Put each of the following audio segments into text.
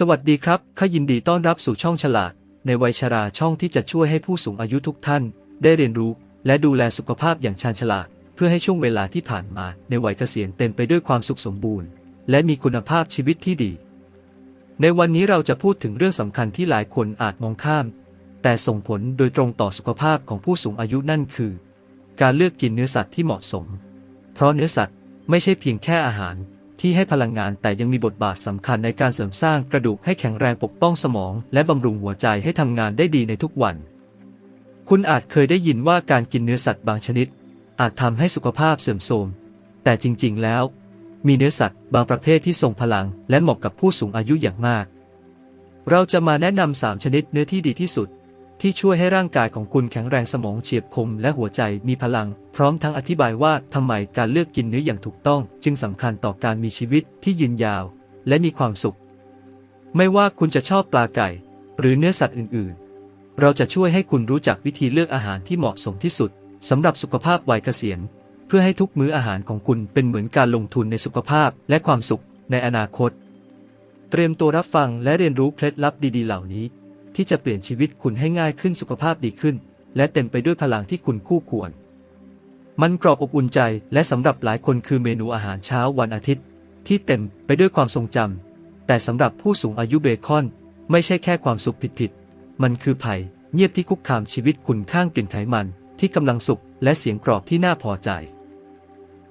สวัสดีครับ ข้ายินดีต้อนรับสู่ช่องฉลาด ในวัยชราช่องที่จะช่วยให้ผู้สูงอายุทุกท่าน ได้เรียนรู้ และดูแลสุขภาพอย่างชาญฉลาด เพื่อให้ช่วงเวลาที่ผ่านมาในวัยเกษียณเต็มไปด้วยความสุขสมบูรณ์ และมีคุณภาพชีวิตที่ดี ในวันนี้เราจะพูดถึงเรื่องสำคัญที่หลายคนอาจมองข้าม แต่ส่งผลโดยตรงต่อสุขภาพของผู้สูงอายุนั่นคือ การเลือกกินเนื้อสัตว์ที่เหมาะสม เพราะเนื้อสัตว์ไม่ใช่เพียงแค่อาหาร ที่ให้พลังงานแต่ยังมีบทบาทสำคัญในการเสริมสร้างกระดูกให้แข็งแรงปกป้องสมอง และบำรุงหัวใจให้ทำงานได้ดีในทุกวัน คุณอาจเคยได้ยินว่าการกินเนื้อสัตว์บางชนิด อาจทำให้สุขภาพเสื่อมโทรม แต่จริง ๆ แล้ว มีเนื้อสัตว์บางประเภทที่ทรงพลัง และเหมาะกับผู้สูงอายุอย่างมาก เราจะมาแนะนำสามชนิดเนื้อที่ดีที่สุด ที่ช่วยให้ร่างกายของคุณแข็งแรงสมองเฉียบคมและหัวใจมีพลัง พร้อมทั้งอธิบายว่าทำไมการเลือกกินเนื้ออย่างถูกต้อง จึงสำคัญต่อการมีชีวิตที่ยืนยาว และมีความสุข ไม่ว่าคุณจะชอบปลาไก่ หรือเนื้อสัตว์อื่นๆ เราจะช่วยให้คุณรู้จักวิธีเลือกอาหารที่เหมาะสมที่สุดสำหรับสุขภาพวัยเกษียณ เพื่อให้ทุกมื้ออาหารของคุณเป็นเหมือนการลงทุนในสุขภาพและความสุขในอนาคต เตรียมตัวรับฟังและเรียนรู้เคล็ดลับดีๆ เหล่านี้ ที่จะเปลี่ยนชีวิตคุณให้ง่ายขึ้นสุขภาพดีขึ้น และเต็มไปด้วยพลังที่คุณคู่ควร มันกรอบอบอุ่นใจและสำหรับหลายคนคือเมนูอาหารเช้าวันอาทิตย์ ที่เต็มไปด้วยความทรงจำแต่สำหรับผู้สูงอายุเบคอน ไม่ใช่แค่ความสุขผิดๆมันคือภัยเงียบที่คุกคามชีวิตคุณข้างกลิ่นไขมันที่กำลังสุกและเสียงกรอบที่น่าพอใจ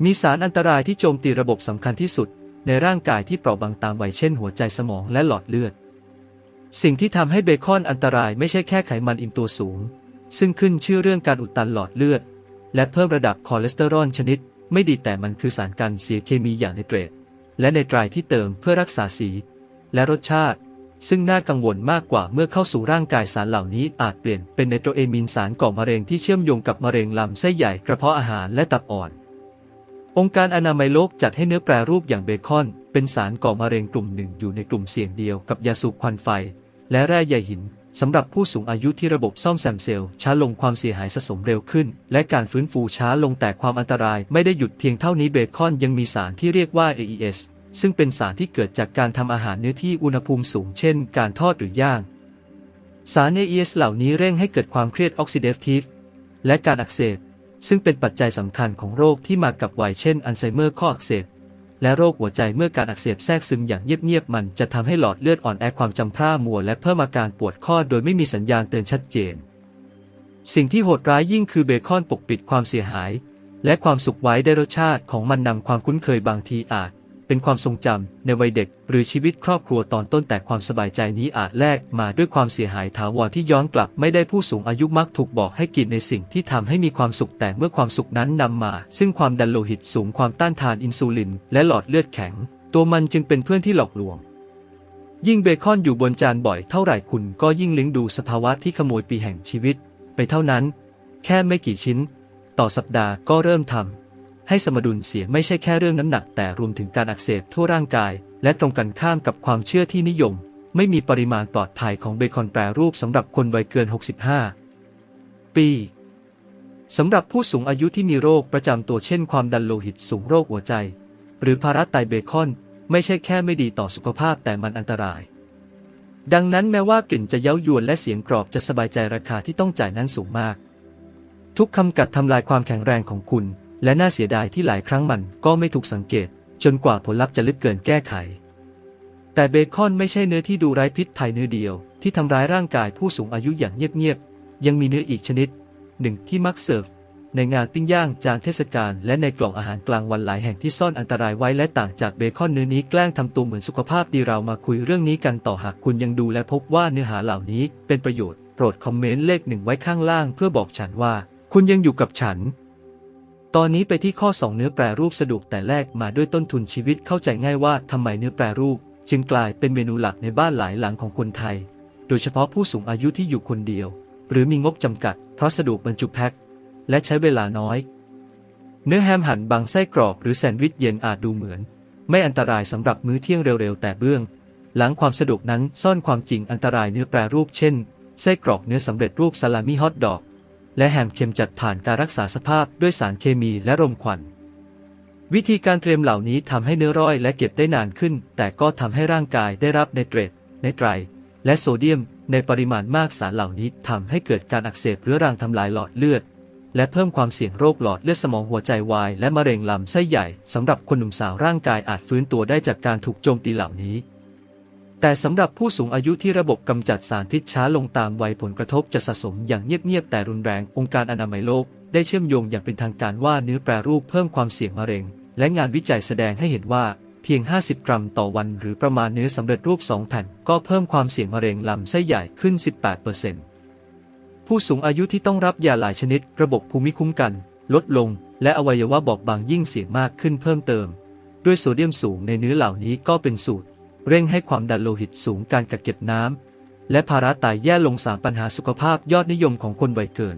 มีสารอันตรายที่โจมตีระบบสำคัญที่สุด ในร่างกายที่เปราะบางตามวัยเช่นหัวใจสมองและหลอดเลือด สิ่งที่ทำให้เบคอนอันตรายไม่ใช่แค่ไขมันอิ่มตัวสูง ซึ่งขึ้นชื่อเรื่องการอุดตันหลอดเลือด และเพิ่มระดับคอเลสเตอรอลชนิด ไม่ดีแต่มันคือสารกันเสียเคมีอย่างไนเตรตและไนไตรที่เติมเพื่อรักษาสี และรสชาติ ซึ่งน่ากังวลมากกว่าเมื่อเข้าสู่ร่างกายสารเหล่านี้อาจเปลี่ยนเป็นไนโตรเอมินสารก่อมะเร็งที่เชื่อมโยงกับมะเร็งลำไส้ใหญ่กระเพาะอาหารและตับอ่อน องค์การอนามัยโลกจัดให้เนื้อแปรรูปอย่างเบคอน เป็นสารก่อมะเร็งกลุ่มหนึ่งอยู่ในกลุ่มเสี่ยงเดียวกับยาสูบควันไฟ และแร่ใยหินสำหรับผู้สูงอายุที่ระบบซ่อมแซมเซลล์ช้าลงความเสียหายสะสมเร็วขึ้น และการฟื้นฟูช้าลงแต่ความอันตรายไม่ได้หยุดเพียงเท่านี้เบคอนยังมีสารที่เรียกว่า AES ซึ่งเป็นสารที่เกิดจากการทำอาหารเนื้อที่อุณหภูมิสูงเช่นการทอดหรือย่าง สาร AES เหล่านี้เร่งให้เกิดความเครียดออกซิเดทีฟและการอักเสบซึ่งเป็นปัจจัยสำคัญของโรคที่มากับวัยเช่นอัลไซเมอร์ข้ออักเสบ และโรคหัวใจเมื่อการอักเสบแทรกซึมอย่างเงียบๆมันจะทำให้หลอดเลือดอ่อนแอความจำพร่ามัวและเพิ่มอาการปวดข้อโดยไม่มีสัญญาณเตือนชัดเจน สิ่งที่โหดร้ายยิ่งคือเบคอนปกปิดความเสียหาย และความสุขไว้ได้รสชาติของมันนำความคุ้นเคยบางทีอาจ เป็นความทรงจำในวัยเด็ก หรือชีวิตครอบครัวตอนต้นแต่ความสบายใจนี้อาจแลกมาด้วยความเสียหายถาวรที่ย้อนกลับไม่ได้ผู้สูงอายุมักถูกบอกให้กินในสิ่งที่ทำให้มีความสุขแต่เมื่อความสุขนั้นนำมา ซึ่งความดันโลหิตสูงความต้านทานอินซูลิน และหลอดเลือดแข็ง ตัวมันจึงเป็นเพื่อนที่หลอกลวงยิ่งเบคอนอยู่บนจานบ่อยเท่าไหร่คุณก็ยิ่งเลี้ยงดูสภาวะที่ขโมยปีแห่งชีวิต ไปเท่านั้น แค่ไม่กี่ชิ้น ต่อสัปดาห์ก็เริ่มทำ ให้สมดุลเสียไม่ใช่แค่เรื่องน้ำหนักแต่รวมถึงการอักเสบทั่วร่างกาย และตรงกันข้ามกับความเชื่อที่นิยม ไม่มีปริมาณปลอดภัยของเบคอนแปรรูปสำหรับคนวัยเกิน 65 ปีสำหรับผู้สูงอายุที่มีโรคประจำตัวเช่นความดันโลหิตสูงโรคหัวใจ หรือภาระไตเบคอน ไม่ใช่แค่ไม่ดีต่อสุขภาพแต่มันอันตราย ดังนั้นแม้ว่ากลิ่นจะเย้ายวนและเสียงกรอบจะสบายใจราคาที่ต้องจ่ายนั้นสูงมาก ทุกคำกัดทำลายความแข็งแรงของคุณ และน่าเสียดายที่หลายครั้งมันก็ไม่ถูกสังเกต จนกว่าผลลัพธ์จะลึกเกินแก้ไข แต่เบคอนไม่ใช่เนื้อที่ดูไร้พิษภัยเนื้อเดียว ที่ทำร้ายร่างกายผู้สูงอายุอย่างเงียบๆ ยังมีเนื้ออีกชนิด หนึ่งที่มักเสิร์ฟในงานปิ้งย่างจานเทศกาลและในกล่องอาหารกลางวันหลายแห่งที่ซ่อนอันตรายไว้และต่างจากเบคอนเนื้อนี้แกล้งทำตัวเหมือนสุขภาพดีเรามาคุยเรื่องนี้กันต่อหากคุณยังดูและพบว่าเนื้อหาเหล่านี้เป็นประโยชน์ โปรดคอมเมนต์เลขหนึ่งไว้ข้างล่างเพื่อบอกฉันว่า คุณยังอยู่กับฉัน ตอนนี้ไปที่ข้อ 2 เนื้อแปรรูปสะดวกแต่แรกมาด้วยต้นทุนชีวิตเข้าใจง่ายว่าทำไมเนื้อแปรรูป จึงกลายเป็นเมนูหลักในบ้านหลายหลังของคนไทย โดยเฉพาะผู้สูงอายุที่อยู่คนเดียว หรือมีงบจำกัด เพราะสะดวกบรรจุแพ็คและใช้เวลาน้อย เนื้อแฮมหั่นบางไส้กรอกหรือแซนด์วิชเย็นอาจดูเหมือน ไม่อันตรายสำหรับมื้อเที่ยงเร็วๆ แต่เบื้อง หลังความสะดวกนั้นซ่อนความจริงอันตรายเนื้อแปรรูปเช่นไส้กรอกเนื้อสำเร็จรูปซาลามี่ฮอทดอก และแฮมเค็มจัดผ่านการรักษาสภาพด้วยสารเคมีและรมควัน วิธีการเตรียมเหล่านี้ทำให้เนื้อร่อยและเก็บได้นานขึ้น แต่ก็ทำให้ร่างกายได้รับไนเตรตไนไตร และโซเดียม ในปริมาณมากสารเหล่านี้ทำให้เกิดการอักเสบเรื้อรังทำลายหลอดเลือด และเพิ่มความเสี่ยงโรคหลอดเลือดสมองหัวใจวายและมะเร็งลำไส้ใหญ่สำหรับคนหนุ่มสาวร่างกายอาจฟื้นตัวได้จากการถูกโจมตีเหล่านี้ แต่สำหรับผู้สูงอายุที่ระบบกำจัดสารพิษช้าลงตามวัยผลกระทบจะสะสมอย่างเงียบๆแต่รุนแรงองค์การอนามัยโลก ได้เชื่อมโยงอย่างเป็นทางการว่าเนื้อแปรรูปเพิ่มความเสี่ยงมะเร็ง และงานวิจัยแสดงให้เห็นว่าเพียง 50 กรัมต่อวัน หรือประมาณเนื้อสำเร็จรูป 2 แผ่น ก็เพิ่มความเสี่ยงมะเร็งลำไส้ใหญ่ขึ้น 18%ผู้สูงอายุที่ต้องรับยาหลายชนิด ระบบภูมิคุ้มกัน ลดลง และอวัยวะบอบบางยิ่งเสี่ยงมากขึ้นเพิ่มเติม ด้วยโซเดียมสูงในเนื้อเหล่านี้ก็เป็นสูตร เร่งให้ความดันโลหิตสูงการกักเก็บน้ำ และภาระตายแย่ลงสามปัญหาสุขภาพยอดนิยมของคนวัยเกิน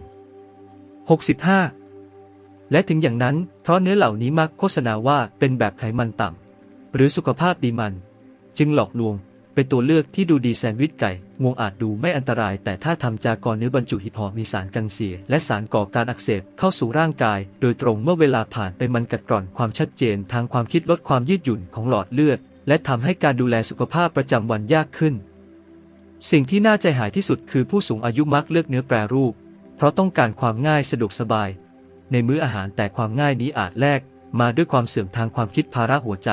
65 และถึงอย่างนั้น เพราะเนื้อเหล่านี้มักโฆษณาว่าเป็นแบบไขมันต่ำ หรือสุขภาพดีมัน จึงหลอกลวง เป็นตัวเลือกที่ดูดีแซนด์วิชไก่งวงอาจดูไม่อันตราย แต่ถ้าทำจากรเนื้อบรรจุหิพอมีสารกันเสีย และสารก่อการอักเสบเข้าสู่ร่างกาย โดยตรงเมื่อเวลาผ่านไปมันกัดกร่อนความชัดเจน ทางความคิดลดความยืดหยุ่นของหลอดเลือด และทำให้การดูแลสุขภาพประจำวันยากขึ้น สิ่งที่น่าใจหายที่สุดคือผู้สูงอายุมักเลือกเนื้อแปรรูป เพราะต้องการความง่ายสะดวกสบาย ในมื้ออาหารแต่ความง่ายนี้อาจแลกมาด้วยความเสื่อมทางความคิดภาระหัวใจ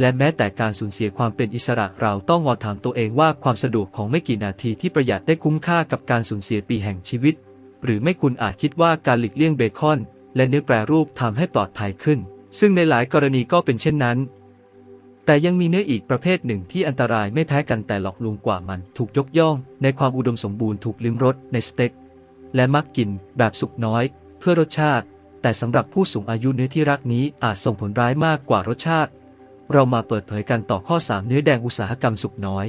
และแม้แต่การสูญเสียความเป็นอิสระเราต้องงอถามตัวเองว่าความสะดวกของไม่กี่นาทีที่ประหยัดได้คุ้มค่ากับการสูญเสียปีแห่งชีวิต หรือไม่คุณอาจคิดว่าการหลีกเลี่ยงเบคอน และเนื้อแปรรูปทำให้ปลอดภัยขึ้น ซึ่งในหลายกรณีก็เป็นเช่นนั้น แต่ยังมีเนื้ออีกประเภทหนึ่งที่อันตรายไม่แพ้กันแต่หลอกลวงกว่ามันถูกยกย่อง ในความอุดมสมบูรณ์ถูกลิ้มรสในสเต็ก และมักกินแบบสุกน้อย เพื่อรสชาติ แต่สำหรับผู้สูงอายุเนื้อที่รักนี้อาจส่งผลร้ายมากกว่ารสชาติ เรามาเปิดเผยกันต่อข้อ 3 เนื้อแดงอุตสาหกรรมสุกน้อย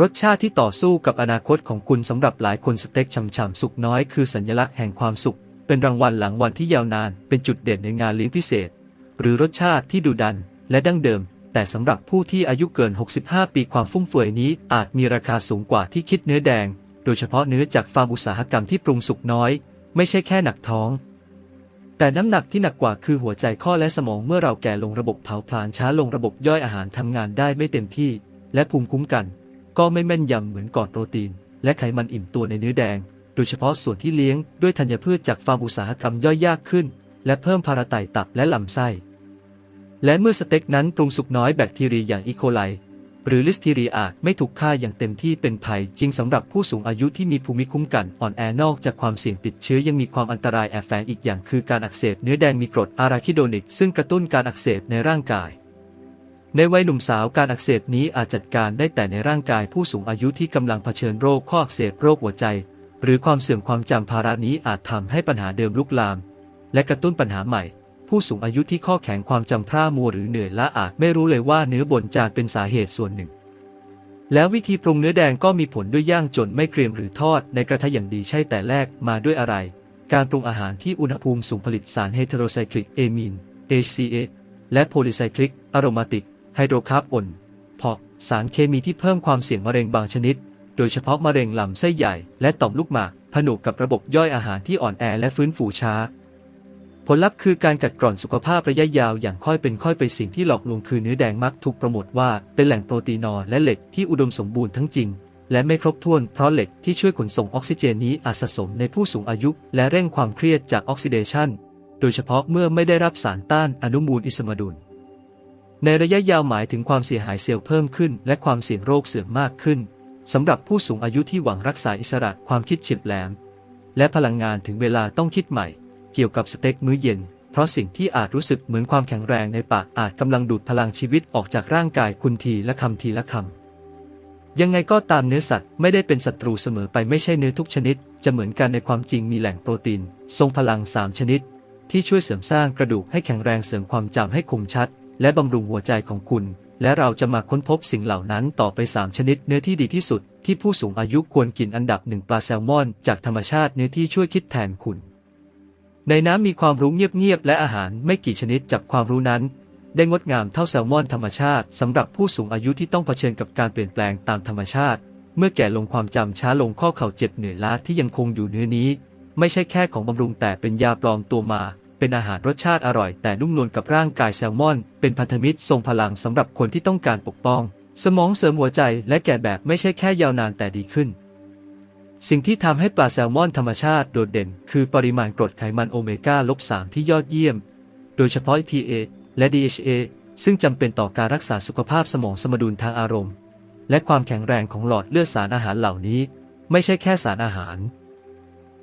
รสชาติที่ต่อสู้กับอนาคตของคุณสำหรับหลายคนสเต็กฉ่ำๆสุกน้อยคือสัญลักษณ์แห่งความสุข เป็นรางวัลหลังวันที่ยาวนาน เป็นจุดเด่นในงานเลี้ยงพิเศษ หรือรสชาติที่ดุดัน และดั้งเดิม แต่สำหรับผู้ที่อายุเกิน 65 ปีความฟุ่มเฟือยนี้อาจมีราคาสูงกว่าที่คิดเนื้อแดง โดยเฉพาะเนื้อจากฟาร์มอุตสาหกรรมที่ปรุงสุกน้อย ไม่ใช่แค่หนักท้อง แต่น้ำหนักที่หนักกว่าคือหัวใจข้อและสมองเมื่อเราแก่ลงระบบเผาผลาญช้าลงระบบย่อยอาหารทำงานได้ไม่เต็มที่ และภูมิคุ้มกัน ก็ไม่แม่นยำเหมือนก่อนโปรตีน และไขมันอิ่มตัวในเนื้อแดง โดยเฉพาะส่วนที่เลี้ยงด้วยธัญพืชจากฟาร์มอุตสาหกรรมย่อยยากขึ้น และเพิ่มพาราไตตับและลำไส้ และเมื่อสเต็กนั้นปรุงสุกน้อยแบคทีเรียอย่างอีโคไลหรือลิสทีเรียอาจไม่ถูกฆ่าอย่างเต็มที่เป็นภัยจริงสำหรับผู้สูงอายุที่มีภูมิคุ้มกันอ่อนแอนอกจากความเสี่ยงติดเชื้อยังมีความอันตรายแอบแฝงอีกอย่างคือการอักเสบเนื้อแดงมีกรดอาราคิโดนิก ซึ่งกระตุ้นการอักเสบในร่างกาย ในวัยหนุ่มสาวการอักเสบนี้อาจจัดการได้แต่ในร่างกายผู้สูงอายุที่กำลังเผชิญโรคข้ออักเสบโรคหัวใจ หรือความเสื่อมความจำภาระนี้อาจทำให้ปัญหาเดิมลุกลาม และกระตุ้นปัญหาใหม่ ผู้สูงอายุที่ข้อแข็งความจำพร่ามัวหรือเหนื่อยล้าอาจไม่รู้เลยว่าเนื้อบนจานเป็นสาเหตุส่วนหนึ่ง แล้ววิธีปรุงเนื้อแดงก็มีผลด้วยย่างจนไม่เกรียมหรือทอดในกระทะอย่างดีใช่แต่แรกมาด้วยอะไร การปรุงอาหารที่อุณหภูมิสูงผลิตสารเฮเทโรไซคลิกเอมีน ACA และโพลีไซคลิกอะโรมาติก ไฮโดรคาร์บอนพอสารเคมีที่เพิ่มความเสี่ยงมะเร็งบางชนิด โดยเฉพาะมะเร็งลำไส้ใหญ่ และต่อมลูกหมาก ผนวกกับระบบย่อยอาหารที่อ่อนแอและฟื้นฟูช้า ผลลัพธ์คือการกัดกร่อนสุขภาพระยะยาวอย่างค่อยเป็นค่อยไปสิ่งที่หลอกลวงคือเนื้อแดงมักถูกโปรโมทว่าเป็นแหล่งโปรตีนอและเหล็กที่อุดมสมบูรณ์ทั้งจริง และไม่ครบถ้วนเพราะเหล็กที่ช่วยขนส่งออกซิเจนนี้อาจสะสมในผู้สูงอายุ และเร่งความเครียดจากออกซิเดชันโดยเฉพาะเมื่อไม่ได้รับสารต้านอนุมูลอิสมดุล ในระยะยาวหมายถึงความเสียหายเซลล์เพิ่มขึ้น และความเสี่ยงโรคเสื่อมมากขึ้นสำหรับผู้สูงอายุที่หวังรักษาอิสระความคิดเฉียบแหลม และพลังงานถึงเวลาต้องคิดใหม่ เกี่ยวกับสเต็กมื้อเย็น เพราะสิ่งที่อาจรู้สึกเหมือนความแข็งแรงในปากอาจกำลังดูดพลังชีวิตออกจากร่างกายคุณทีละคำทีละคำ ยังไงก็ตามเนื้อสัตว์ไม่ได้เป็นศัตรูเสมอไปไม่ใช่เนื้อทุกชนิด จะเหมือนกันในความจริงมีแหล่งโปรตีน ทรงพลัง 3 ชนิด ที่ช่วยเสริมสร้างกระดูกให้แข็งแรงเสริมความจำให้คมชัด และบำรุงหัวใจของคุณและเราจะมาค้นพบสิ่งเหล่านั้นต่อไป 3 ชนิดเนื้อที่ดีที่สุด ที่ผู้สูงอายุควรกินอันดับหนึ่งปลาแซลมอน จากธรรมชาติเนื้อที่ช่วยคิดแทนคุณ ในน้ำมีความรู้เงียบๆและอาหารไม่กี่ชนิดจับความรู้นั้น ได้งดงามเท่าแซลมอนธรรมชาติสำหรับผู้สูงอายุที่ต้องเผชิญกับการเปลี่ยนแปลงตามธรรมชาติ เมื่อแก่ลงความจำช้าลงข้อเข่าเจ็บเหนื่อยล้าที่ยังคงอยู่เนื้อนี้ ไม่ใช่แค่ของบำรุงแต่เป็นยาปลอมตัวมา เป็นอาหารรสชาติอร่อยแต่นุ่มนวลกับร่างกายแซลมอน เป็นพันธมิตรทรงพลังสำหรับคนที่ต้องการปกป้อง สมองเสริมหัวใจและแก่แบบไม่ใช่แค่ยาวนานแต่ดีขึ้น สิ่งที่ทำให้ปลาแซลมอนธรรมชาติโดดเด่น คือปริมาณกรดไขมันโอเมก้าลบ3ที่ยอดเยี่ยม โดยเฉพาะ EPA และ DHA ซึ่งจำเป็นต่อการรักษาสุขภาพสมองสมดุลทางอารมณ์ และความแข็งแรงของหลอดเลือดสารอาหารเหล่านี้ ไม่ใช่แค่สารอาหาร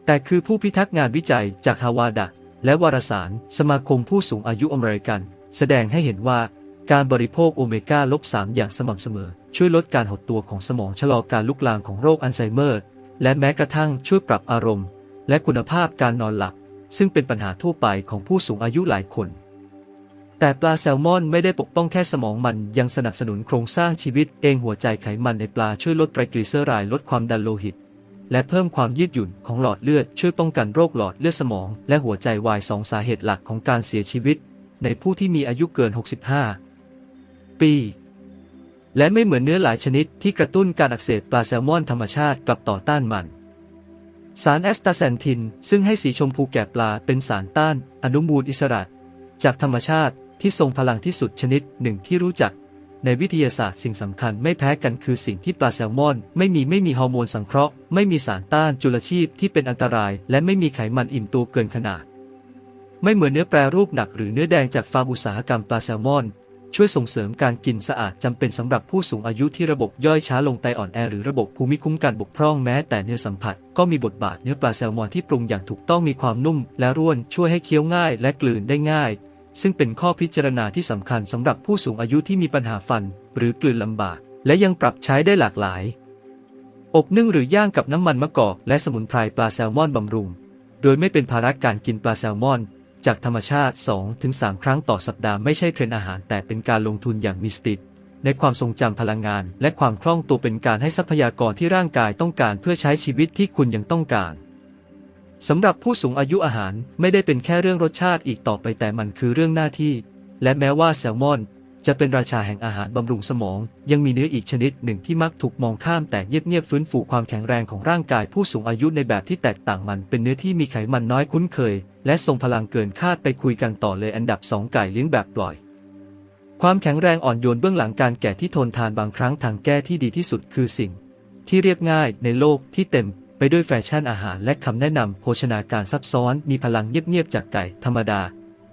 แต่คือผู้พิทักษ์งานวิจัยจากฮาวาดะ และวารสาร สมาคมผู้สูงอายุอเมริกัน แสดงให้เห็นว่าการบริโภคโอเมก้าลบ3อย่างสม่ำเสมอ ช่วยลดการหดตัวของสมองชะลอการลุกลามของโรคอัลไซเมอร์ และแม้กระทั่งช่วยปรับอารมณ์ และคุณภาพการนอนหลับ ซึ่งเป็นปัญหาทั่วไปของผู้สูงอายุหลายคน แต่ปลาแซลมอนไม่ได้ปกป้องแค่สมองมันยังสนับสนุนโครงสร้างชีวิตเองหัวใจไขมันในปลาช่วยลดไตรกลีเซอไรด์ลดความดันโลหิต และเพิ่มความยืดหยุ่นของหลอดเลือดช่วยป้องกันโรคหลอดเลือดสมอง และหัวใจวายสองสาเหตุหลักของการเสียชีวิต ในผู้ที่มีอายุเกิน 65 ปี และไม่เหมือนเนื้อหลายชนิดที่กระตุ้นการอักเสบปลาแซลมอนธรรมชาติกลับต่อต้านมัน สารแอสตาแซนทิน ซึ่งให้สีชมพูแก่ปลาเป็นสารต้าน อนุมูลอิสระ จากธรรมชาติที่ทรงพลังที่สุดชนิดหนึ่งที่รู้จัก ในวิทยาศาสตร์สิ่งสำคัญไม่แพ้กันคือสิ่งที่ปลาแซลมอน ไม่มีไม่มีฮอร์โมนสังเคราะห์ ไม่มีสารต้านจุลชีพที่เป็นอันตราย และไม่มีไขมันอิ่มตัวเกินขนาด ไม่เหมือนเนื้อแปรรูปหนักหรือเนื้อแดงจากฟาร์มอุตสาหกรรมปลาแซลมอน ช่วยส่งเสริมการกินสะอาดจำเป็นสำหรับผู้สูงอายุที่ระบบย่อยช้าลงไตอ่อนแอหรือระบบภูมิคุ้มกันบกพร่องแม้แต่เนื้อสัมผัส ก็มีบทบาทเนื้อปลาแซลมอนที่ปรุงอย่างถูกต้องมีความนุ่ม และร่วนช่วยให้เคี้ยวง่าย และกลืนได้ง่าย ซึ่งเป็นข้อพิจารณาที่สำคัญสำหรับผู้สูงอายุที่มีปัญหาฟัน หรือกลืนลำบาก และยังปรับใช้ได้หลากหลาย อบนึ่งหรือย่างกับน้ำมันมะกอกและสมุนไพรปลาแซลมอนบำรุง โดยไม่เป็นภาระการกินปลาแซลมอน จากธรรมชาติ 2-3 ครั้งต่อสัปดาห์ไม่ใช่เทรนอาหาร แต่เป็นการลงทุนอย่างมีสติในความทรงจำพลังงาน และความคล่องตัวเป็นการให้ทรัพยากรที่ร่างกายต้องการเพื่อใช้ชีวิตที่คุณยังต้องการสำหรับผู้สูงอายุอาหารไม่ได้เป็นแค่เรื่องรสชาติอีกต่อไปแต่มันคือเรื่องหน้าที่ และแม้ว่าแซลมอน จะเป็นราชาแห่งอาหารบำรุงสมอง ยังมีเนื้ออีกชนิดหนึ่งที่มักถูกมองข้ามแต่เงียบๆฟื้นฟูความแข็งแรงของร่างกายผู้สูงอายุในแบบที่แตกต่างมันเป็นเนื้อที่มีไขมันน้อยคุ้นเคย และทรงพลังเกินคาดไปคุยกันต่อเลยอันดับ 2 ไก่เลี้ยงแบบปล่อย ความแข็งแรงอ่อนโยนเบื้องหลังการแก่ที่ทนทานบางครั้งทางแก้ที่ดีที่สุดคือสิ่ง ที่เรียบง่ายในโลกที่เต็มไปด้วยแฟชั่นอาหารและคำแนะนำโภชนาการซับซ้อน มีพลังเงียบๆจากไก่ธรรมดา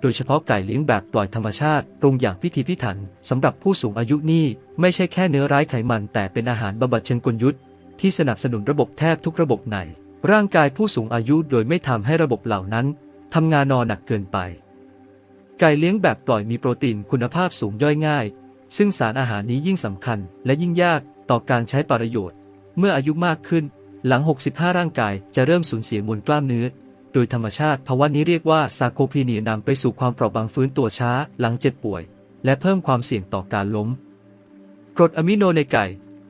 โดยเฉพาะไก่เลี้ยงแบบปล่อยธรรมชาติปรุงอย่างพิถีพิถันสำหรับผู้สูงอายุนี่ไม่ใช่แค่เนื้อร้ายไขมันแต่เป็นอาหารบำบัดเชิงกลยุทธ์ที่สนับสนุนระบบแทบทุกระบบใน ร่างกายผู้สูงอายุโดยไม่ทำให้ระบบเหล่านั้นทำงานนอนหนักเกินไป ไก่เลี้ยงแบบปล่อยมีโปรตีนคุณภาพสูงย่อยง่าย ซึ่งสารอาหารนี้ยิ่งสำคัญและยิ่งยากต่อการใช้ประโยชน์ เมื่ออายุมากขึ้น หลัง 65 ร่างกายจะเริ่มสูญเสียมวลกล้ามเนื้อ โดยธรรมชาติภาวะนี้เรียกว่าซาโคพีเนียนำไปสู่ความเปราะบางฟื้นตัวช้า หลังเจ็บป่วย และเพิ่มความเสี่ยงต่อการล้ม กรดอะมิโนในไก่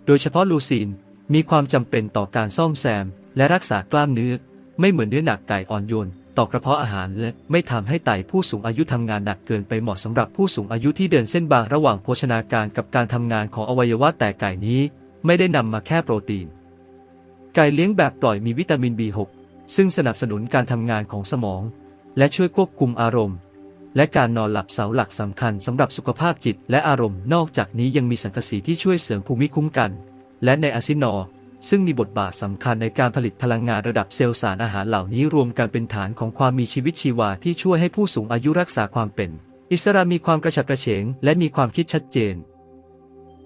โดยเฉพาะลูซีน มีความจำเป็นต่อการซ่อมแซม และรักษากล้ามเนื้อ ไม่เหมือนเนื้อหนักไก่อ่อนโยนต่อกระเพาะอาหารและไม่ทำให้ไตผู้สูงอายุทำงานหนักเกินไปเหมาะสำหรับผู้สูงอายุที่เดินเส้นบางระหว่างโภชนาการกับการทำงานของอวัยวะแต่ไก่นี้ ไม่ได้นำมาแค่โปรตีน ไก่เลี้ยงแบบปล่อยมีวิตามิน B6 ซึ่งสนับสนุนการทำงานของสมอง และช่วยควบคุมอารมณ์ และการนอนหลับเสาหลักสำคัญสำหรับสุขภาพจิตและอารมณ์ นอกจากนี้ยังมีสังกะสีที่ช่วยเสริมภูมิคุ้มกัน และในอะซินอซึ่งมีบทบาทสำคัญในการผลิตพลังงานระดับเซลล์สารอาหารเหล่านี้รวมกันเป็นฐานของความมีชีวิตชีวาที่ช่วยให้ผู้สูงอายุรักษาความเป็น อิสระมีความกระฉับกระเฉง และมีความคิดชัดเจน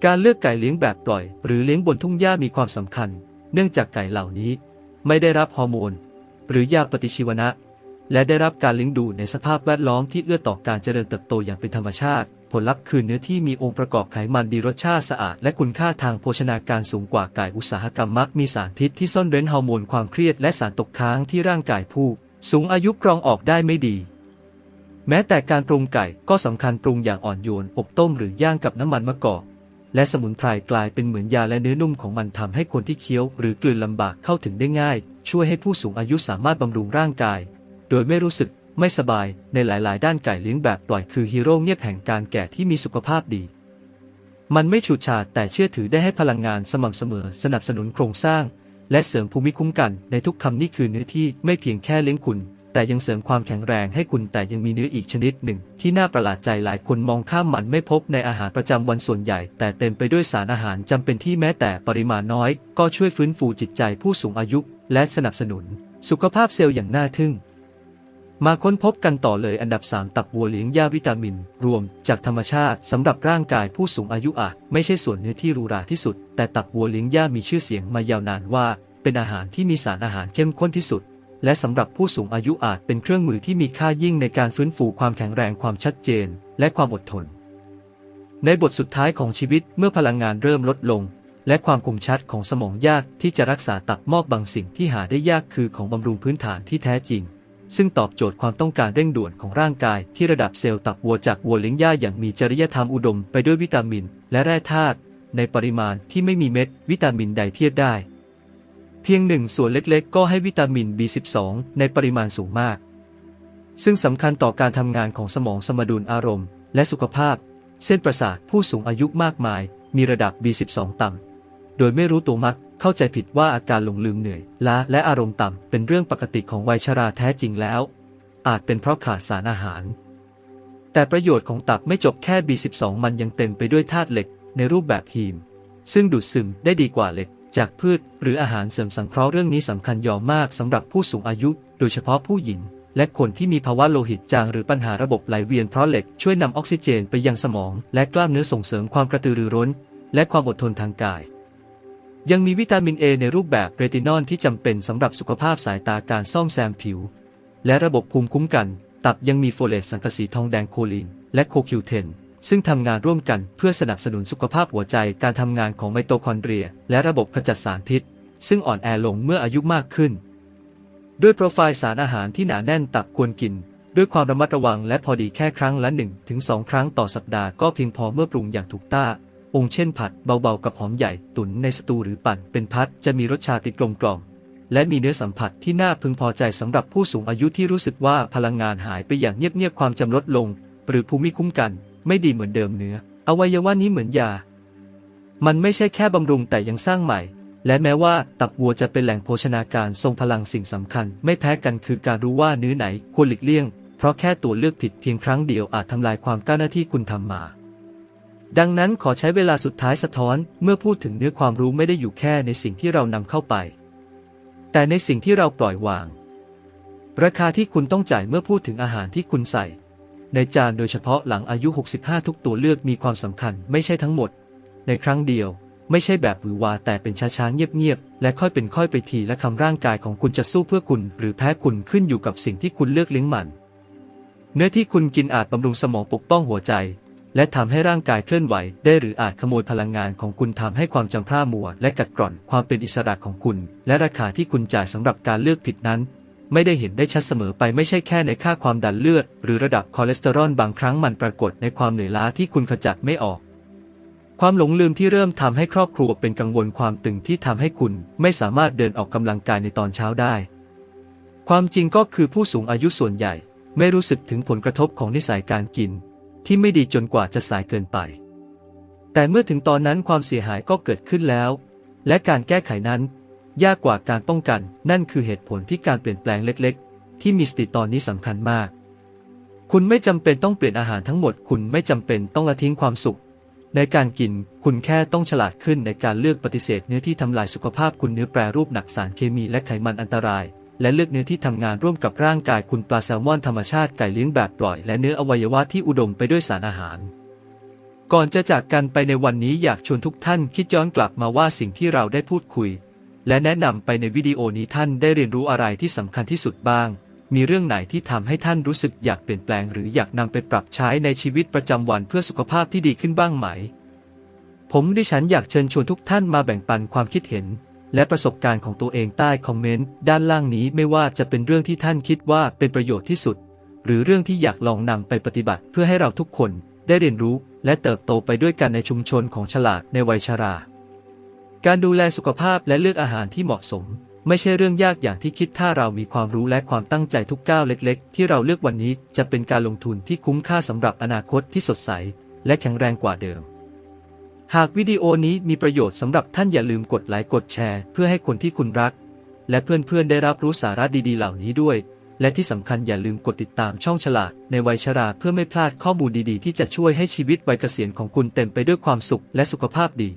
การเลือกไก่เลี้ยงแบบปล่อย หรือเลี้ยงบนทุ่งหญ้ามีความสำคัญ เนื่องจากไก่เหล่านี้ ไม่ได้รับฮอร์โมน หรือยาปฏิชีวนะ และได้รับการเลี้ยงดูในสภาพแวดล้อมที่เอื้อต่อการเจริญเติบโตอย่างเป็นธรรมชาติ ผลลัพธ์คือเนื้อที่มีองค์ประกอบไขมันดีรสชาติสะอาด และคุณค่าทางโภชนาการสูงกว่าไก่อุตสาหกรรมมักมีสารพิษที่ซ่อนเร้นฮอร์โมนความเครียดและสารตกค้างที่ร่างกายผู้ สูงอายุกรองออกได้ไม่ดีแม้แต่การปรุงไก่ก็สำคัญปรุงอย่างอ่อนโยน อบต้มหรือย่างกับน้ำมันมะกอก และสมุนไพรกลายเป็นเหมือนยาและเนื้อนุ่มของมันทำให้คนที่เคี้ยวหรือกลืนลำบากเข้าถึงได้ง่าย ช่วยให้ผู้สูงอายุสามารถบำรุงร่างกาย โดยไม่รู้สึกไม่สบายในหลาย ๆ ด้านไก่เลี้ยงแบบปล่อยคือฮีโร่เงียบแห่งการแก่ที่มีสุขภาพดี มันไม่ฉูดฉาดแต่เชื่อถือได้ให้พลังงานสม่ำเสมอสนับสนุนโครงสร้าง และเสริมภูมิคุ้มกันในทุกคำนี่คือเนื้อที่ไม่เพียงแค่เลี้ยงคุณ แต่ยังเสริมความแข็งแรงให้คุณแต่ยังมีเนื้ออีกชนิดหนึ่ง ที่น่าประหลาดใจหลายคนมองข้ามมันไม่พบในอาหารประจำวันส่วนใหญ่ แต่เต็มไปด้วยสารอาหารจำเป็นที่แม้แต่ปริมาณน้อย ก็ช่วยฟื้นฟูจิตใจผู้สูงอายุ และสนับสนุน สุขภาพเซลล์อย่างน่าทึ่ง มาค้นพบกันต่อเลยอันดับ 3 ตับวัวเลี้ยงหญ้าวิตามิน รวมจากธรรมชาติสำหรับร่างกายผู้สูงอายุอาจไม่ใช่ส่วนเนื้อที่รูราที่สุด แต่ตับวัวเลี้ยงหญ้ามีชื่อเสียงมายาวนานว่า เป็นอาหารที่มีสารอาหารเข้มข้นที่สุดและสำหรับผู้สูงอายุอาจเป็นเครื่องมือที่มีค่ายิ่งในการฟื้นฟูความแข็งแรงความชัดเจน และความอดทน ในบทสุดท้ายของชีวิตเมื่อพลังงานเริ่มลดลง และความคมชัดของสมองยากที่จะรักษาตับมอบบางสิ่งที่หาได้ยากคือของบำรุงพื้นฐานที่แท้จริง ซึ่งตอบโจทย์ความต้องการเร่งด่วนของร่างกายที่ระดับเซลล์ตับวัวจากวัวเลี้ยงหญ้าอย่างมีจริยธรรมอุดมไปด้วยวิตามิน และแร่ธาตุในปริมาณที่ไม่มีเม็ดวิตามินใดเทียบได้ เพียงหนึ่งส่วนเล็กๆ ก็ให้วิตามิน B12 ในปริมาณสูงมาก ซึ่งสำคัญต่อการทำงานของสมองสมดุลอารมณ์ และสุขภาพ เส้นประสาทผู้สูงอายุมากมาย มีระดับ B12 ต่ำ โดยไม่รู้ตัวมักเข้าใจผิดว่าอาการหลงลืมเหนื่อยล้าและอารมณ์ต่ำเป็นเรื่องปกติของวัยชราแท้จริงแล้ว อาจเป็นเพราะขาดสารอาหาร แต่ประโยชน์ของตับไม่จบแค่ B12 มันยังเต็มไปด้วยธาตุเหล็กในรูปแบบฮีม ซึ่งดูดซึมได้ดีกว่าเหล็ก จากพืช หรืออาหารเสริมสังเคราะห์เรื่องนี้สำคัญยอมมากสำหรับผู้สูงอายุ โดยเฉพาะผู้หญิง และคนที่มีภาวะโลหิตจางหรือปัญหาระบบไหลเวียนเพราะเหล็กช่วยนำออกซิเจนไปยังสมอง และกล้ามเนื้อส่งเสริมความกระตือรือร้น และความอดทนทางกาย ยังมีวิตามินเอในรูปแบบเรตินอลที่จำเป็นสำหรับสุขภาพสายตาการซ่อมแซมผิว และระบบภูมิคุ้มกัน ตับยังมีโฟเลตสังกะสีทองแดงโคลีน และโคคิวเทนซึ่งทำงานร่วมกันเพื่อสนับสนุนสุขภาพหัวใจการทำงานของไมโตคอนเดรีย และระบบขจัดสารพิษ ซึ่งอ่อนแอลงเมื่ออายุมากขึ้น ด้วยโปรไฟล์สารอาหารที่หนาแน่นตับควรกิน ด้วยความระมัดระวังและพอดีแค่ครั้งละ1ถึง2ครั้งต่อสัปดาห์ก็เพียงพอเมื่อปรุงอย่างถูกต้อง ค์เช่นผัดเบาๆกับหอมใหญ่ตุ๋นในสตูหรือปั่นเป็นพัดจะมีรสชาติกลมกล่อมและมีเนื้อสัมผัสที่น่าพึงพอใจสำหรับผู้สูงอายุที่รู้สึกว่าพลังงานหายไปอย่างเงียบๆความจำลดลง หรือภูมิคุ้มกัน ไม่ดีเหมือนเดิมเนื้อ อวัยวะนี้เหมือนยา มันไม่ใช่แค่บำรุงแต่ยังสร้างใหม่ และแม้ว่าตับวัวจะเป็นแหล่งโภชนาการทรงพลังสิ่งสำคัญ ไม่แพ้กันคือการรู้ว่าเนื้อไหนควรหลีกเลี่ยง เพราะแค่ตัวเลือกผิดเพียงครั้งเดียวอาจทำลายความก้าวหน้าที่คุณทำมา ดังนั้นขอใช้เวลาสุดท้ายสะท้อนเมื่อพูดถึงเนื้อความรู้ไม่ได้อยู่แค่ในสิ่งที่เรานำเข้าไป แต่ในสิ่งที่เราปล่อยวาง ราคาที่คุณต้องจ่ายเมื่อพูดถึงอาหารที่คุณใส่ ในจานโดยเฉพาะหลังอายุ 65 ทุกตัวเลือกมีความสำคัญไม่ใช่ทั้งหมด ในครั้งเดียว ไม่ใช่แบบหวือวาแต่เป็นช้าๆเงียบๆและค่อยเป็นค่อยไปทีและคำร่างกายของคุณจะสู้เพื่อคุณ หรือแพ้คุณขึ้นอยู่กับสิ่งที่คุณเลือกเลี้ยงมัน เนื้อที่คุณกินอาจบำรุงสมองปกป้องหัวใจ และทำให้ร่างกายเคลื่อนไหว ได้หรืออาจขโมยพลังงานของคุณทำให้ความจำพร่ามัว และกัดกร่อนความเป็นอิสระของคุณ และราคาที่คุณจ่ายสำหรับการเลือกผิดนั้น ไม่ได้เห็นได้ชัดเสมอไปไม่ใช่แค่ในค่าความดันเลือด หรือระดับคอเลสเตอรอลบางครั้งมันปรากฏในความเหนื่อยล้าที่คุณขจัดไม่ออกความหลงลืมที่เริ่มทำให้ครอบครัวเป็นกังวลความตึงที่ทำให้คุณไม่สามารถเดินออกกำลังกายในตอนเช้าได้ ความจริงก็คือผู้สูงอายุส่วนใหญ่ ไม่รู้สึกถึงผลกระทบของนิสัยการกิน ที่ไม่ดีจนกว่าจะสายเกินไป แต่เมื่อถึงตอนนั้นความเสียหายก็เกิดขึ้นแล้ว และการแก้ไขนั้น ยากกว่าการป้องกัน นั่นคือเหตุผลที่การเปลี่ยนแปลงเล็กๆ ที่มีสติตอนนี้สำคัญมาก คุณไม่จำเป็นต้องเปลี่ยนอาหารทั้งหมด คุณไม่จำเป็นต้องละทิ้งความสุข ในการกินคุณแค่ต้องฉลาดขึ้นในการเลือกปฏิเสธเนื้อที่ทำลายสุขภาพคุณเนื้อแปรรูปหนักสารเคมีและไขมันอันตราย และเลือกเนื้อที่ทำงานร่วมกับร่างกายคุณปลาแซลมอนธรรมชาติไก่เลี้ยงแบบปล่อย และเนื้ออวัยวะที่อุดมไปด้วยสารอาหาร ก่อนจะจากกันไปในวันนี้อยากชวนทุกท่านคิดย้อนกลับมาว่าสิ่งที่เราได้พูดคุย และแนะนำไปในวิดีโอนี้ท่านได้เรียนรู้อะไรที่สำคัญที่สุดบ้าง มีเรื่องไหนที่ทำให้ท่านรู้สึกอยากเปลี่ยนแปลง หรืออยากนำไปปรับใช้ในชีวิตประจำวันเพื่อสุขภาพที่ดีขึ้นบ้างไหม ผมดิฉันอยากเชิญชวนทุกท่านมาแบ่งปันความคิดเห็น และประสบการณ์ของตัวเองใต้คอมเมนต์ด้านล่างนี้ไม่ว่าจะเป็นเรื่องที่ท่านคิดว่าเป็นประโยชน์ที่สุด หรือเรื่องที่อยากลองนำไปปฏิบัติเพื่อให้เราทุกคนได้เรียนรู้และเติบโตไปด้วยกันในชุมชนของฉลาดในวัยชรา การดูแลสุขภาพและเลือกอาหารที่เหมาะสม ไม่ใช่เรื่องยากอย่างที่คิดถ้าเรามีความรู้และความตั้งใจทุกก้าวเล็ก ๆ ที่เราเลือกวันนี้จะเป็นการลงทุนที่คุ้มค่าสำหรับอนาคตที่สดใส และแข็งแรงกว่าเดิม หากวิดีโอนี้มีประโยชน์สำหรับท่านอย่าลืมกดไลค์กดแชร์ เพื่อให้คนที่คุณรัก และเพื่อนๆได้รับรู้สาระดีๆ เหล่านี้ด้วย และที่สำคัญอย่าลืมกดติดตามช่องฉลาดในวัยชราเพื่อไม่พลาดข้อมูลดีๆ ที่จะช่วยให้ชีวิตวัยเกษียณของคุณเต็มไปด้วยความสุขและสุขภาพดี